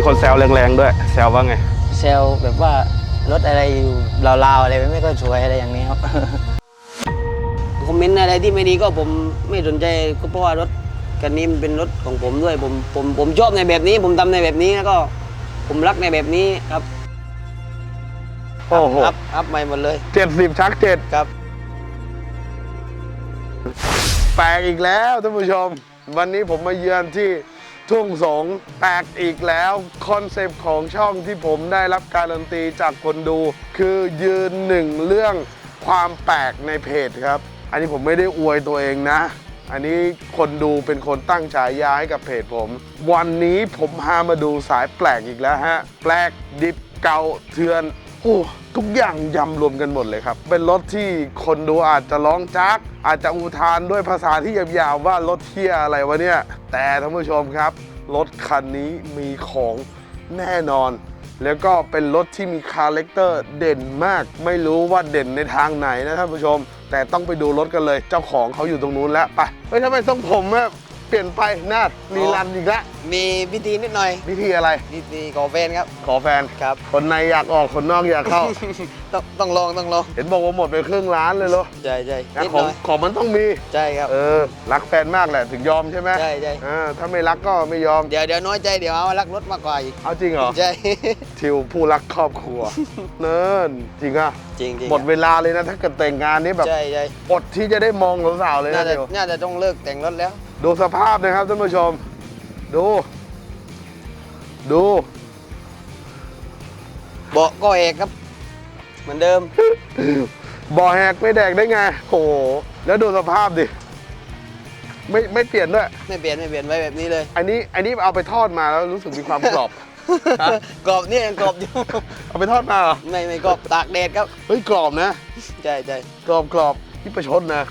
มีคนแซวแรงๆด้วย แซวว่าไง เซลแบบว่ารถอะไรอยู่ลาวๆอะไรไม่ค่อยสวยอะไรอย่างนี้ครับ คอมเมนต์อะไรที่ไม่ดีก็ผมไม่สนใจก็เพราะว่ารถคันนี้มันเป็นรถของผมด้วยผมผมผมชอบในแบบนี้ ผมทำในแบบนี้แล้วก็ ผมรักในแบบนี้ครับโอ้โหอัพอัพใหม่หมดเลยเจ็ดสิบชักเจ็ดครับ แปลกอีกแล้วท่านผู้ชม วันนี้ผมมาเยือนที่ ทุ่งสงแปลกอีกแล้วคอนเซปต์ของช่องที่ผมได้รับการันตีจากคนดู คือยืนหนึ่งเรื่องความแปลกในเพจครับ อันนี้ผมไม่ได้อวยตัวเองนะ อันนี้คนดูเป็นคนตั้งฉายาให้กับเพจผม วันนี้ผมพามาดูสายแปลกอีกแล้วฮะ แปลกดิบเก่าเทือนโอ้ ทุกอย่างยำรวมกันหมดเลยครับ เป็นรถที่คนดูอาจจะร้องจัก อาจจะอุทานด้วยภาษาที่ยาวๆว่ารถเที่ยอะไรวะเนี่ย แต่ท่านผู้ชมครับ รถคันนี้มีของแน่นอน แล้วก็เป็นรถที่มีคาแรคเตอร์เด่นมาก ไม่รู้ว่าเด่นในทางไหนนะท่านผู้ชม แต่ต้องไปดูรถกันเลย เจ้าของเขาอยู่ตรงนู้นแล้ว ไปเฮ้ยทำไมทรงผมอะ เปลี่ยนไปนาดรีรันอีกแล้วมีพิธีนิดหน่อยวิธีอะไรพิธีขอแฟนครับ ขอแฟนครับ คนในอยากออกคนนอกอยากเข้า ต้องต้องลองต้องลอง เห็นบอกว่าหมดไปครึ่งล้านเลยเหรอใช่ใช่งั้นนิดขหองน่อยของมันต้องมี ใช่ครับ เออ รักแฟนมากแหละถึงยอมใช่ไหมใช่ใช่ อ่าถ้าไม่รักก็ไม่ยอม เดี๋ยวเดี๋ยวน้อยใจเดี๋ยวเอารักรถมากกว่าอีกเอาจริงเหรอ ใช่ ทิวผู้รักครอบครัว เนินจริงอะจริงจริงหมดเวลาเลยนะถ้าเกิดแต่งงานนี้แบบ ใช่ใช่อดที่จะได้มองสาวๆเลยน่านะจะทิวน่าจะต้องเลิกแต่งรถแล้ว ดูสภาพนะครับท่านผู้ชม ดู ดูเบาะก็เอกครับ เหมือนเดิม บ่อแหกไม่แดกได้ไงโอ้โห แล้วดูสภาพดิ ไม่ไม่เปลี่ยนด้วย ไม่เปลี่ยนไม่เปลี่ยนไว้แบบนี้เลย อันนี้อันนี้เอาไปทอดมาแล้วรู้สึกมีความกรอบ ฮะ กรอบนี่ยังกรอบอยู่ เอาไปทอดมาเหรอไม่ไม่กรอบตากแดดครับเฮ้ยกรอบนะ ใช่ใช่กรอบกรอบที่ประชดนะ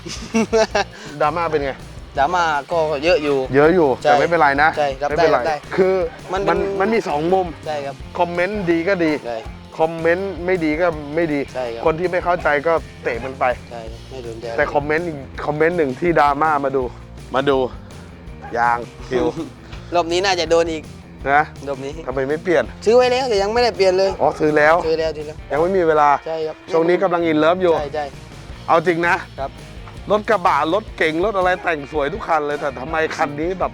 ดราม่าเป็นไง ดราม่าก็เยอะอยู่ เยอะอยู่ใช่แต่ไม่เป็นไรนะใช่รับไม่เป็นไรได้รับได้คือมันมันเป็นมันมีสองมุมใช่ครับคอมเมนต์ดีก็ดีใช่ คอมเมนต์ไม่ดีก็ไม่ดี ใช่ครับ คนที่ไม่เข้าใจก็เตะมันไป ใช่ไม่สนใจแต่คอมเมนต์อีกคอมเมนต์หนึ่งที่ดราม่ามาดู มาดูยางคิวรอบนี้น่าจะโดนอีกนะรอบนี้ทำไมไม่เปลี่ยนซื้อไว้แล้วแต่ยังไม่ได้เปลี่ยนเลยอ๋อซื้อแล้ว ซื้อแล้วซื้อแล้วยังไม่มีเวลา ใช่ครับช่วงนี้กำลังอินเลิฟอยู่ ใช่ใช่เอาจริงนะ ครับ รถกระบะรถเก๋งรถอะไรแต่งสวยทุกคันเลยแต่ทำไมคันนี้แบบ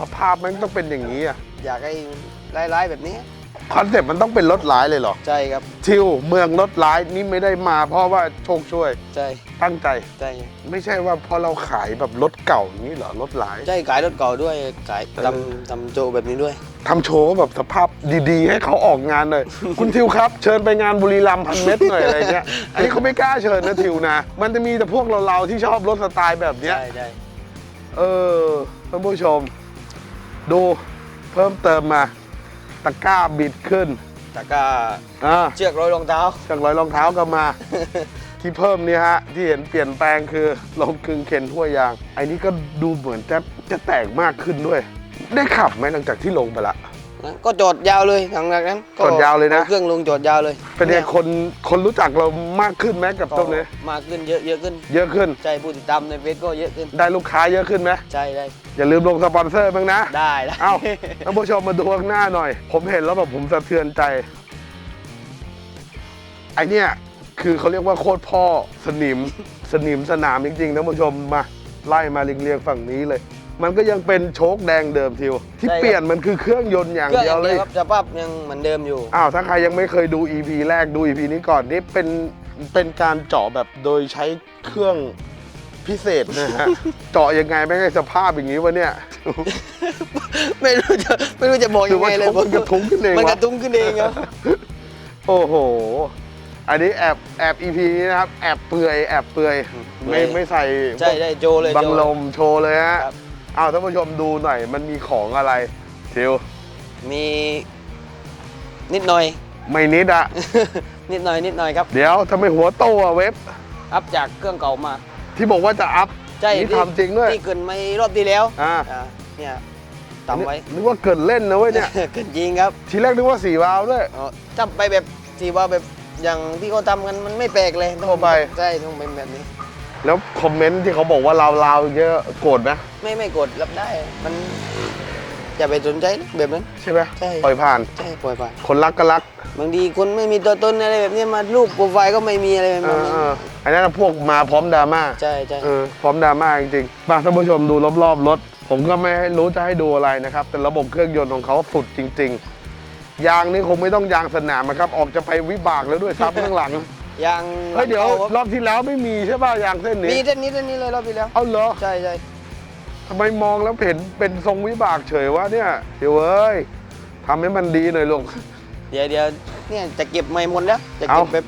สภาพมันต้องเป็นอย่างนี้อะอยากให้ร้ายๆแบบนี้ คอนเซ็ปต์มันต้องเป็นรถร้ายเลยเหรอ ใช่ครับ ทิวเมืองรถร้ายนี่ไม่ได้มาเพราะว่าโชคช่วยใช่ตั้งใจ ใช่ไม่ใช่ว่าเพราะเราขายแบบรถเก่าอย่างนี้เหรอรถร้าย ใช่ขายรถเก่าด้วยขายเออทำทำโจแบบนี้ด้วย ทำโชว์แบบสภาพดีๆ ให้เขาออกงานหน่อย คุณทิวครับ เชิญไปงานบุรีรัมย์พันเม็ดหน่อยอะไรเงี้ยอันนี้เขาไม่กล้าเชิญนะทิวนะ มันจะมีแต่พวกเราๆที่ชอบรถสไตล์แบบเนี้ย ใช่ใช่เออท่านผู้ชม ดูเพิ่มเติมมาตะกร้าบิดขึ้นแต่ก็อ่าเชือกร้อยรองเท้าเครื่องร้อยรองเท้าก็มา ที่เพิ่มเนี่ยฮะ ที่เห็นเปลี่ยนแปลงคือลงกึงเข็นถ้วยยางไอ้นี่ก็ดูเหมือนจะจะแตกมากขึ้นด้วย ได้ขับไหมหลังจากที่ลงไปละ ก็จอดยาวเลยหลังจากนั้นก็จอดยาวเลยนะอเครื่องลงจอดยาวเลย เป็นไงคนคนรู้จักเรามากขึ้นไหมกับก็ตรงนี้มากขึ้นเยอะเยอะขึ้น เยอะขึ้น ใช่ผู้ติดตามในเฟซก็เยอะขึ้น ได้ลูกค้าเยอะขึ้นไหมใช่ได้อย่าลืมลงสปอนเซอร์บ้างนะได้ได้เอ้าท่านผู้ชมมาดูข้างหน้าหน่อย ผมเห็นแล้วแบบผมสะเทือนใจ ไอเนี่ยคือเขาเรียกว่าโคตรพ่อสนิม สนิมสนามจริงๆท่านผู้ชมมาไล่มาเรียงๆฝั่งนี้เลย มันก็ยังเป็นโชคแดงเดิมทิว ที่เปลี่ยนมันคือเครื่องยนต์อย่างเครื่องเดีอยวย่างเลเดียยวครับสภาพยังเหมือนเดิมอยู่ อ้าวถ้าใครยังไม่เคยดู EP แรกดู EP นี้ก่อนนี่เป็นเป็นการเจาะแบบโดยใช้เครื่องพิเศษนะฮะ เจาะยังไงไม่ให้สภาพอย่างนี้วะเนี่ย ไม่รู้จะไม่รู้จะบอกหรืยัองว่าไงเลยมันกระทุ้งขึ้นเองมันวะกระทุ้งขึ้นเองครับ โอ้โห อันนี้แอบแอบ EP นี้นะครับ แอบเปลือยแอบเปลือยไม่ไม่ใส่ใช่ได้โจเลยบังโจ ลมโชว์เลยฮะ ครับ อ้าวท่านผู้ชมดูหน่อยมันมีของอะไรทิวมีนิดหน่อย ไม่นิดอะ นิดหน่อยนิดหน่อยครับเดี๋ยวทำไมหัวโตอะเว็บ อัพจากเครื่องเก่ามาที่บอกว่าจะอัพใช่นี่ที่ทำจริงด้วยที่เกินไม่รอบที่แล้วอ่าอ่าเนี่ยทำไว้ นึกว่าเกิดเล่นนะเว้ยเนี่ย เกินจริงครับทีแรกนึกว่าสีวาล์วด้วย อ๋อถ้าไปแบบที่ว่าแบบอย่างที่เขาทำกันมันไม่แปลกเลยต้องทั่วไป ใช่ต้องเป็นแบบนี้ แล้วคอมเมนต์ที่เขาบอกว่าลาวๆเยอะโกรธไหมไม่ไม่กดรับได้ มันอย่าไปสนใจนะแบบนั้น ใช่ไหมใช่ ปล่อยผ่าน ใช่ปล่อยไปคนรักก็รักบางทีคนไม่มีตัวตนอะไรแบบนี้มารูปโปรไฟล์ก็ไม่มีอะไรแบบเอนั้นอเอออันนั้นพวกมาพร้อมดราม่าใช่ใช่ เออพร้อมดราม่าจริงๆมาท่านผู้ชมดูรอบๆรถ ผมก็ไม่รู้จะให้ดูอะไรนะครับ แต่ระบบเครื่องยนต์ของเขาสุดจริง ๆ ยางนี่คงไม่ต้องยางสนามนะครับ ออกจะไปวิบากแล้วด้วยซ้ำข้างหลัง ยางเฮ้ยเดี๋ยวอาครับรอบที่แล้วไม่มีใช่ป่ะยางเส้นมีนี้เส้นนี้เส้นนี้เลยรอบที่แล้วเอาเหรอใช่ใช่ทำไมมองแล้วเห็นเป็นทรงวิบากเฉยวะเนี่ยเดี๋ยวเอ้ยทำให้มันดีหน่อยลูกเดี๋ยวเดี๋ยวเนี่ยจะเก็บไม่หมดแล้วจะเก็บเอาแบบ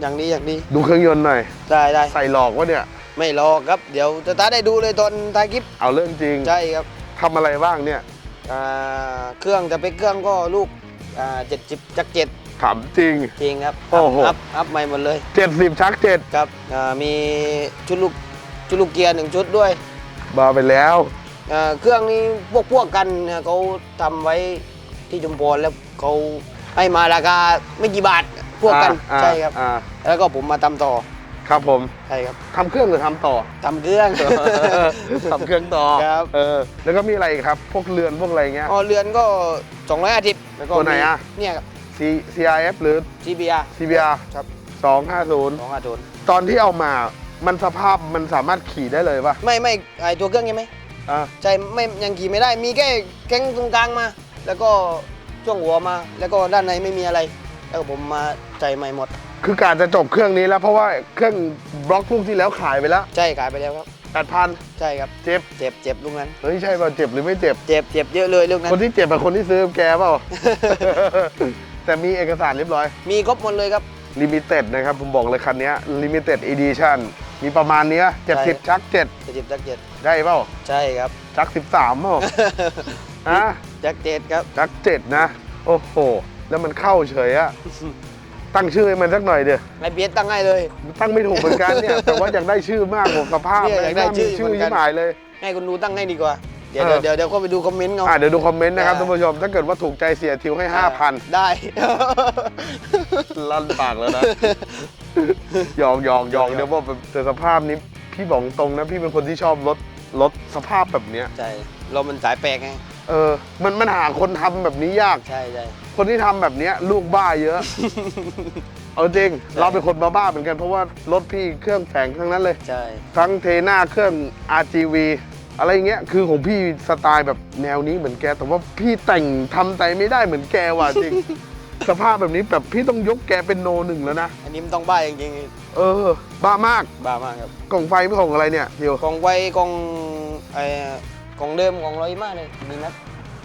อย่างดีอย่างดีดูเครื่องยนต์หน่อยได้ได้ใส่หลอกวะเนี่ย ไม่รอครับเดี๋ยวจะตาได้ดูเลยตอนท้ายคลิปเอาเรื่องจริงใช่ครับทำอะไรบ้างเนี่ยอ่าเครื่องจะเป็นเครื่องก็ลูก อ่าเจ็ดสิบจักเจ็ดถามจริง จริงครับโอ้โห อัพอัพใหม่หมดเลย70ชักครับอ่ามีชุดลูกชุดลูกเกียร์หนึ่งชุดด้วย7บาไปแล้ว อ่าเครื่องนี้พวกพวกกันเนี่ยเขาทำไว้ที่จุมพรแล้วเขาให้มาราคาไม่กี่บาทพวกกันอ่าใช่ครับ อ่าแล้วก็ผมมาทำต่อ ครับผมใช่ครับทำเครื่องหรือทำต่อ ทำเครื่อง ทำเครื่องต่อครับ เออแล้วก็มีอะไรอีกครับ พวกเรือนพวกอะไรเงี้ย อ๋อเรือนก็250แล้วก็ตัวไหนอะ มีเนี่ยครับ C CRF หรือ CBR CBR ครับ250 250ตอนที่เอามามันสภาพมันสามารถขี่ได้เลยป่ะไม่ไม่ไอตัวเครื่องใช่ไหมอ่าใช่ไม่ยังขี่ไม่ได้มีแค่แข้งตรงกลางมา แล้วก็ช่วงหัวมา แล้วก็ด้านในไม่มีอะไร แล้วก็ผมมาใจใหม่หมด คือการจะจบเครื่องนี้แล้วเพราะว่าเครื่องบล็อกลูกที่แล้วขายไปแล้วใช่ขายไปแล้วครับ8,000ใช่ครับ เจ็บเจ็บเจ็บลูกนั้น เฮ้ยใช่ป่ะเจ็บหรือไม่เจ็บ เจ็บเจ็บเยอะเลยลูกนั้นคนที่เจ็บเป็นคนที่ซื้อแกเปล่า แต่มีเอกสารเรียบร้อย มีครบหมดเลยครับ ลิมิเต็ดนะครับ ผมบอกเลยคันเนี้ลิมิเต็ดอีดิชั่นมีประมาณเนี้ยใช่70ชักเจ็บจักเจ็ด7ได้เปล่าใช่ครับ ชัก13เปล่า ฮะจักเจ็ดครับชัก7นะ โอ้โห แล้วมันเข้าเฉยอะตั้งชื่อให้มันสักหน่อยเดียวไอเบียดตั้งให้เลย ตั้งไม่ถูกเหมือนกันเนี่ย แต่ว่าอยากได้ชื่อมากกว่าสภาพเนี่ยอยากได้น่มีชื่อชื่อเหมือนกัที่นหมายเลย ให้คุณดูตั้งให้ดีกว่า เดี๋ยวเออ เดี๋ยวเดี๋ยวก็ไปดูคอมเมนต์เอาอะเดี๋ยวดูคอมเมนต์นะครับอ่าท่านผู้ชม ถ้าเกิดว่าถูกใจเสียทิวให้ 5,000 ได้ ลั่นปากแล้วนะหยอกหยอกหยอกหยอกเดี๋ยวบอกแบบแต่สภาพนี้พี่บอกตรงนะ พี่เป็นคนที่ชอบรถรถสภาพแบบเนี้ย ใช่เรามันสายแปลกไงเออ มันมันหาคนทำแบบนี้ยาก ใช่ใช่ คนที่ทำแบบเนี้ยลูกบ้าเยอะ เอาจริง เราเป็นคนบ้าๆเหมือนกันเพราะว่ารถพี่เครื่องแสงทั้งนั้นเลย ใช่ ทั้งเทน่าเครื่อง RGV อะไรเงี้ยคือของพี่สไตล์แบบแนวนี้เหมือนแก แต่ว่าพี่แต่งทำใจไม่ได้เหมือนแกว่ะจริง สภาพแบบนี้แบบพี่ต้องยกแกเป็นโนหนึ่งแล้วนะ อันนี้มันต้องบ้าจริงเออ บ้ามากๆบ้ามากครับกล่องไฟไม่ของอะไรเนี่ยเดียวของไว้ของไอ้ของเดิมของร้อยมากเลยมีนัด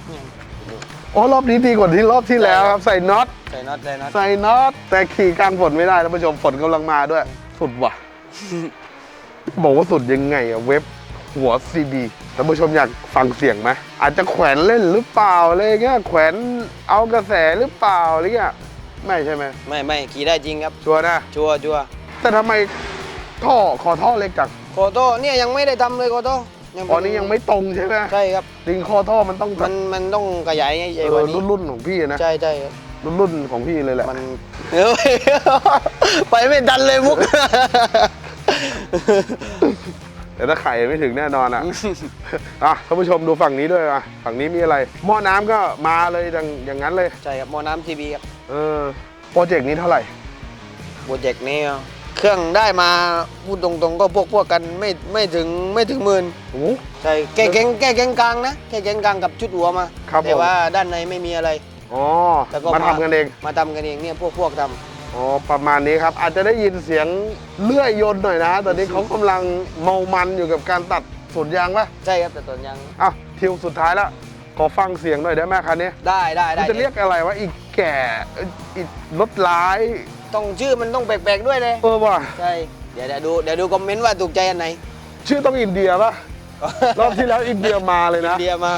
เนี่ย โอ้รอบนี้ดีกว่าที่รอบที่แล้วครับใส่น็อตใส่น็อตใส่น็อตใส่น็อตแต่ขี่กลางฝนไม่ได้ท่านผู้ชมฝนกำลังมาด้วย สุดว่ะบอกว่าสุดยังไงอะเว็บหัวซีบีท่านผู้ชมอยากฟังเสียงไหมอาจจะแขวนเล่นหรือเปล่าอะไรเงี้ยแขวนเอากระแสหรือเปล่าอะไรเงี้ยไม่ใช่ไหมไม่ไม่ขี่ได้จริงครับชัวร์นะชัวร์ชัวร์แต่ทำไมท่อขอท่อเล็กจังโคโต้เนี่ยยังไม่ได้ทำเลยโคโต้ตอนนี้ยังไม่ตรงใช่ไหมใช่ครับดิงคอท่อมันต้องมันมันต้องขยายใหญ่เอกว่าอนี้รุ่นรุ่นของพี่นะใช่ใช่ครับรุ่นรุ่นของพี่เลยแหละมันเฮ้ยไปไม่ทันเลยมุกแต่ถ้าไข่ไม่ถึงแน่นอนอะอะท่านผู้ชมดูฝั่งนี้ด้วยอะฝั่งนี้มีอะไร หม้อน้ำก็มาเลยดังอย่างนั้นเลย ใช่ครับ หมอน้ำทีบีครับ เออ โปรเจกต์นี้เท่าไหร่ โปรเจกต์นี้ เครื่องได้มาพูดตรงๆ ก็พวกพวกกันไม่ไม่ถึงไม่ถึงหมื่นโอ้โหใช่แก้แกงแก้แกงกลางนะแก้แกงกลางกับชุดหัวมาครับแต่ผมว่าด้านในไม่มีอะไร อ๋อแล้วก็มาทำกันเอง มาทำกันเองเนี่ยพวกพวกทอ๋อ ประมาณนี้ครับ อาจจะได้ยินเสียงเลื่อยยนต์หน่อยนะตอนนี้เขากำลังเมามันอยู่กับการตัดสวนยางปะำใช่ครับแต่ตอนยังอะทิวสุดท้ายแล้วขอฟังเสียงหน่อยได้ไหมคันนี้ได้ได้มันได้จะเรียกอะไรวะอีกแก่เอ้ยอีกรถร้าย ต้องชื่อมันต้องแปลกๆด้วยเลยเออว่ะใช่เดี๋ยวเดี๋ยวดูเดี๋ยวดูคอมเมนต์ว่าถูกใจอันไหน ชื่อต้องอินเดียปะรอบที่แล้วอินเดียมาเลยนะ เดียมา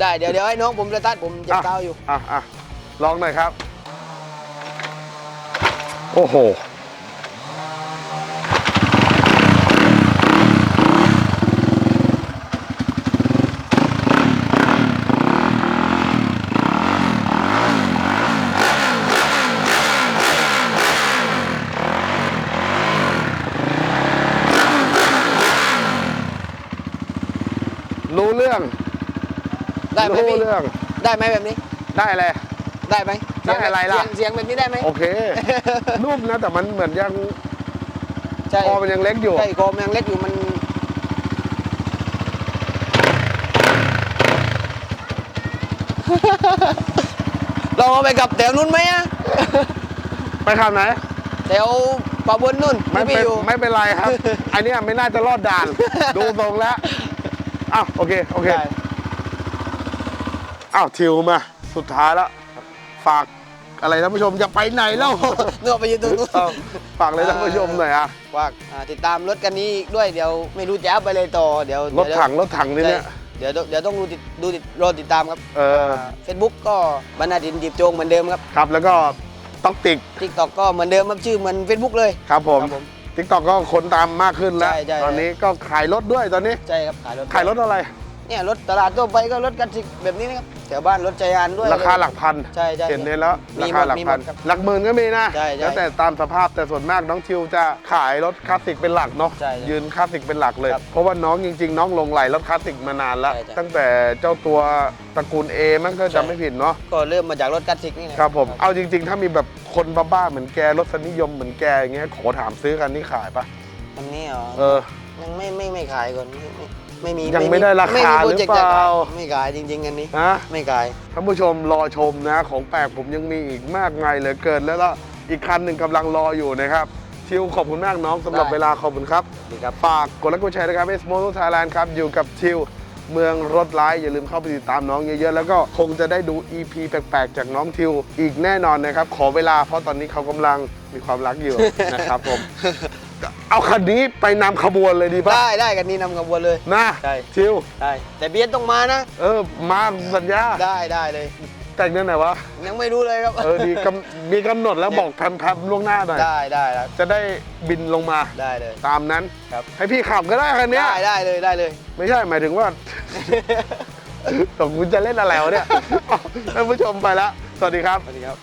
ได้เดี๋ยวเดี๋ยวให้น้องผมจะตัดผมเจ็บเท้าอยู่ อะอะลองหน่อยครับ โอ้โห รู้เรื่อง ได้ไหมรู้พี่เรื่องได้ไหมแบบนี้ ได้เลยได้ไหมได้อะไรล่ะ เสียงเสียงแบบนี้ได้ไหมโอเครูปนะแต่มันเหมือนยังใช่คอมันยังเล็กอยู่ใช่คอมันยังเล็กอยู่มัน เราเอาไปกับแถวนู้นไหมอะไปทำไหนแถวป่าบนนู่นไม่ที่เป็นพี่อยู่ไม่เป็นไรครับ อันเนี้ยไม่น่าจะรอดด่าน ดูทรงแล้วอ้าวโอเค โอเคได้ อ้าวทิวมา สุดท้ายแล้วฝากอะไรท่านผู้ชมจะไปไหนแล้วเนื้อไปยืนตรงนู้นเอ้าฝากเลยท่านผู้ชมหน่อยอะฝากอ่าติดตามรถกันนี้ด้วยเดี๋ยวไม่รู้จะเอาไปเลยต่อเดี๋ยวรถถังรถถังนี่เนี่ยเดี๋ยวเดี๋ยวต้องดูติดดูติดรอติดตามครับเออเฟซบุ๊กก็บรรณาดินจีบโจงเหมือนเดิมครับครับแล้วก็ต็อกติกทิกตอกก็เหมือนเดิมครับชื่อเหมือนเฟซบุ๊กเลย ครับผมครับผมทิกตอกก็คนตามมากขึ้นแล้ว ใช่ใช่ ตอนนี้ก็ขายรถด้วยตอนนี้ ใช่ครับขายรถ ขายรถอะไร เนี่ยรถตลาดทั่วไปก็รถกันสิกแบบนี้นะครับแถวบ้านรถจักรยานด้วย ราคาหลักพันใช่ใช่เห็นเลยแล้วมีราหมดคาหลักมีหมพันดครับหลักหมื่นก็มีนะใช่ใช่แล้วแต่ตามสภาพแต่ส่วนมากน้องทิวจะขายรถคลาสสิกเป็นหลักเนาะใช่ใช่ยืนคลาสสิกเป็นหลักเลย ครับเพราะว่าน้องจริง ๆ น้องลงไหลรถคลาสสิกมานานแล้วใช่ใช่ตั้งแต่เจ้าตัวตระกูล A มันก็ใช่จะไม่ผิดเนาะก็เริ่มมาจากรถกันสิกนี่แหละครับผมเอาจริง ๆ ถ้ามีแบบคนบ้าๆเหมือนแกรถสนิยมเหมือนแกอย่างเงี้ยขอถามซื้อกันนี่ขายปะอันนี้เหรอเออ ยังไม่ไม่ไม่ขายก่อนไม่ไม่ ไม่มียังไม่ได้ราคาไม่มีโปเจกต์หรือเปล่าจะขยไม่ขายจริงๆอันนี้ฮะไม่ขายท่านผู้ชมรอชมนะ ของแปลกผมยังมีอีกมากมายเหลือเกินแล้วก็อีกคันหนึ่งกำลังรออยู่นะครับทิวขอบคุณมากน้องสำหรับได้เวลาขอบคุณครับดีครับฝากกดไลค์กดแชร์นะครับเอสโมโตไทยแลนด์ครับอยู่กับทิวเมืองรถไลฟ์อย่าลืมเข้าไปติดตามน้องเยอะๆ แล้วก็คงจะได้ดู EP แปลกๆ จากน้องทิว อีกแน่นอนนะครับ ขอเวลาเพราะตอนนี้เขากำลังมีความรักอยู่นะครับผม เอาคันนี้ไปนำขบวนเลยดีป่ะ ได้ได้กันนี้นำขบวนเลย นะ ใช่ทิว ได้ แต่เบียร์ต้องมานะ เออ มาสัญญา ได้ได้เลย แต่งเดือนไหนวะ ยังไม่รู้เลยครับ เออดีกำมีกำหนดแล้วบอกแพรมๆล่วงหน้าหน่อย ได้ได้ครับ จะได้บินลงมา ได้เลย ตามนั้น ครับ ให้พี่ขับก็ได้คันเนี้ยได้ได้เลยได้เลย ไม่ใช่หมายถึงว่าตกคุณจะเล่นอะไรวะเนี่ยท่านผู้ชมไปแล้ว สวัสดีครับ สวัสดีครับ